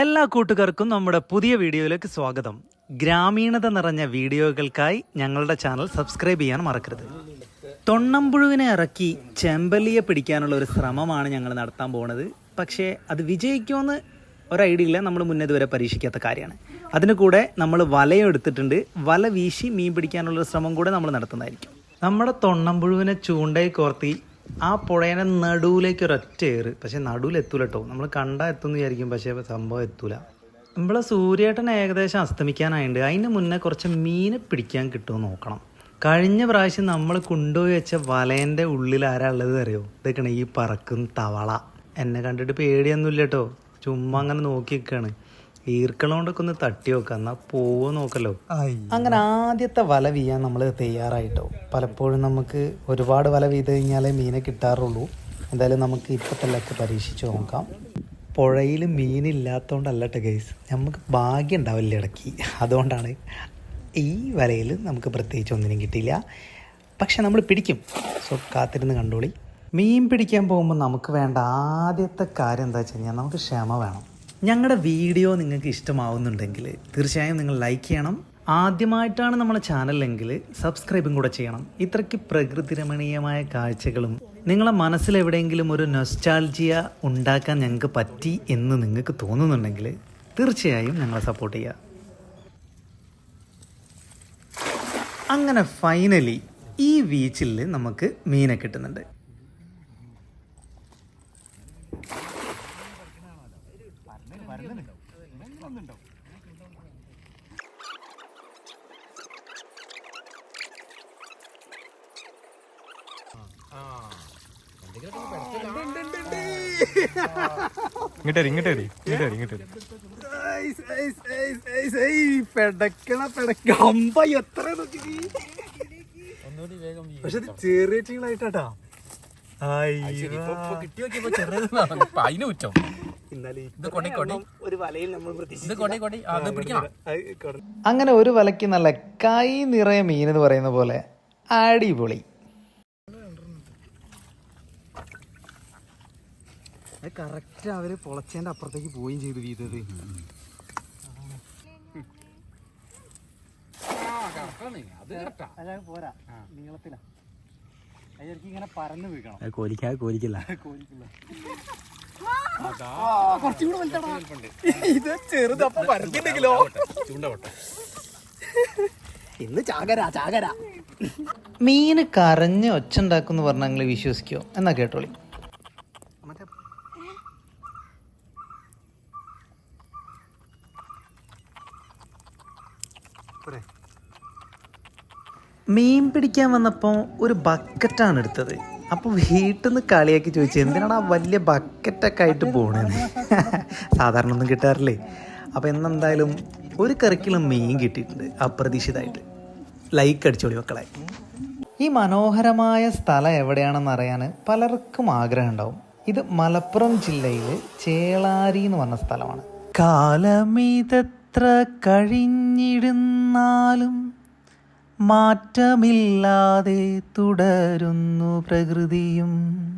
എല്ലാ കൂട്ടുകാർക്കും നമ്മുടെ പുതിയ വീഡിയോയിലേക്ക് സ്വാഗതം. ഗ്രാമീണത നിറഞ്ഞ വീഡിയോകൾക്കായി ഞങ്ങളുടെ ചാനൽ സബ്സ്ക്രൈബ് ചെയ്യാൻ മറക്കരുത്. തൊണ്ണമ്പുഴുവിനെ ഇറക്കി ചെമ്പല്ലിയെ പിടിക്കാനുള്ള ഒരു ശ്രമമാണ് ഞങ്ങൾ നടത്താൻ പോകുന്നത് പക്ഷേ അത് വിജയിക്കുമെന്ന് ഒരു ഐഡിയ ഇല്ല നമ്മൾ മുന്നേ ഇതുവരെ പരീക്ഷിക്കാത്ത കാര്യമാണ്. അതിന് കൂടെ നമ്മൾ വലയും എടുത്തിട്ടുണ്ട്. വല വീശി മീൻ പിടിക്കാനുള്ള ശ്രമം കൂടെ നമ്മൾ നടത്തുന്നതായിരിക്കും. നമ്മുടെ തൊണ്ണമ്പുഴുവിനെ ചൂണ്ടയിൽ കോർത്തി ആ പുഴേനെ നടുവിലേക്ക് ഒരൊറ്റ ഏറ് പക്ഷെ നടുവിൽ എത്തൂല കേട്ടോ നമ്മൾ കണ്ടാൽ എത്തുമെന്ന് വിചാരിക്കും പക്ഷേ സംഭവം എത്തൂല. നമ്മളെ സൂര്യേട്ടൻ ഏകദേശം അസ്തമിക്കാനായുണ്ട്. അതിന് മുന്നേ കുറച്ച് മീനെ പിടിക്കാൻ കിട്ടുമെന്ന് നോക്കണം. കഴിഞ്ഞ പ്രാവശ്യം നമ്മൾ കൊണ്ടുപോയി വെച്ച വലേന്റെ ഉള്ളിൽ ആരാ ഉള്ളത് അറിയോ? ഇതൊക്കെയാണ് ഈ പറക്കും തവള. എന്നെ കണ്ടിട്ട് പേടിയൊന്നുമില്ല കേട്ടോ ചുമ്മാ അങ്ങനെ നോക്കി നിൽക്കാണ് ഈർക്കളോണ്ടൊക്കെ ഒന്ന് തട്ടി നോക്കാം എന്നാ പോവോ നോക്കല്ലോ. അങ്ങനെ ആദ്യത്തെ വല വീയാൻ നമ്മൾ തയ്യാറായിട്ടോ പലപ്പോഴും നമുക്ക് ഒരുപാട് വല വീത് കഴിഞ്ഞാലേ മീനെ കിട്ടാറുള്ളൂ. എന്തായാലും നമുക്ക് ഇപ്പത്തല്ലൊക്കെ പരീക്ഷിച്ച് നോക്കാം. പുഴയിൽ മീനില്ലാത്തതുകൊണ്ടല്ല കേട്ടോ ഗൈസ് നമുക്ക് ഭാഗ്യം ഉണ്ടാവില്ല ഇടയ്ക്ക്. അതുകൊണ്ടാണ് ഈ വലയിൽ നമുക്ക് പ്രത്യേകിച്ച് ഒന്നിനും കിട്ടിയില്ല. പക്ഷെ നമ്മൾ പിടിക്കും. സോ കാത്തിരുന്ന് കണ്ടോളി. മീൻ പിടിക്കാൻ പോകുമ്പോൾ നമുക്ക് വേണ്ട ആദ്യത്തെ കാര്യം എന്താ വെച്ച് കഴിഞ്ഞാൽ നമുക്ക് ക്ഷമ വേണം. ഞങ്ങളുടെ വീഡിയോ നിങ്ങൾക്ക് ഇഷ്ടമാവുന്നുണ്ടെങ്കിൽ തീർച്ചയായും നിങ്ങൾ ലൈക്ക് ചെയ്യണം. ആദ്യമായിട്ടാണ് നമ്മുടെ ചാനലെങ്കിൽ സബ്സ്ക്രൈബും കൂടെ ചെയ്യണം. ഇത്രയ്ക്ക് പ്രകൃതി രമണീയമായ കാഴ്ചകളും നിങ്ങളെ മനസ്സിൽ എവിടെയെങ്കിലും ഒരു നൊസ്റ്റാൾജിയ ഉണ്ടാക്കാൻ ഞങ്ങൾക്ക് പറ്റി എന്ന് നിങ്ങൾക്ക് തോന്നുന്നുണ്ടെങ്കിൽ തീർച്ചയായും ഞങ്ങളെ സപ്പോർട്ട് ചെയ്യുക അങ്ങനെ ഫൈനലി ഈ ബീച്ചിൽ നമുക്ക് മീനെ കിട്ടുന്നുണ്ട്. പെടക്കണ പെടക്ക. അമ്പ എത്ര പക്ഷെ ചെറിയ ടീങ്ങളായിട്ടാ അതിന് കുറ്റം അങ്ങനെ ഒരു വലയ്ക്ക് നല്ല കൈ നിറയെ മീൻ എന്ന് പറയുന്ന പോലെ അടിപൊളി. കറക്റ്റ് അവർ പൊളച്ചേന്റെ അപ്പുറത്തേക്ക് പോവുകയും ചെയ്തു വീതത്. പോരാ. നീളത്തിലാ. ഇങ്ങനെ പരന്ന് വീഴണം. കോലിക്കാ കോലിക്കില്ല. ഇത് ചെറുത് അപ്പൊ പരത്തിണ്ടെങ്കിലോ ഇന്ന് ചാകര ചാകര. മീന് കരഞ്ഞ് ഒച്ച ഉണ്ടാക്കും പറഞ്ഞാൽ നിങ്ങൾ വിശ്വസിക്കോ? എന്നാ കേട്ടോളി. മീൻ പിടിക്കാൻ വന്നപ്പോൾ ഒരു ബക്കറ്റാണ് എടുത്തത്. അപ്പോൾ വീട്ടിൽ നിന്ന് കളിയാക്കി ചോദിച്ചു എന്തിനാണ് ആ വലിയ ബക്കറ്റൊക്കെ ആയിട്ട് പോണേന്ന്? സാധാരണ ഒന്നും കിട്ടാറില്ലേ? അപ്പോൾ എന്നെന്തായാലും ഒരു കറിക്കിലും മീൻ കിട്ടിയിട്ടുണ്ട് അപ്രതീക്ഷിതമായിട്ട്. ലൈക്ക് അടിച്ചോളി മക്കളെ. ഈ മനോഹരമായ സ്ഥലം എവിടെയാണെന്ന് അറിയാൻ പലർക്കും ആഗ്രഹം ഉണ്ടാവും. ഇത് മലപ്പുറം ജില്ലയിലെ ചേളാരി എന്ന് പറഞ്ഞ സ്ഥലമാണ്. കാലമിതത്ര കഴിഞ്ഞിടുന്നാലും മാറ്റമില്ലാതെ തുടരുന്നു പ്രകൃതിയും.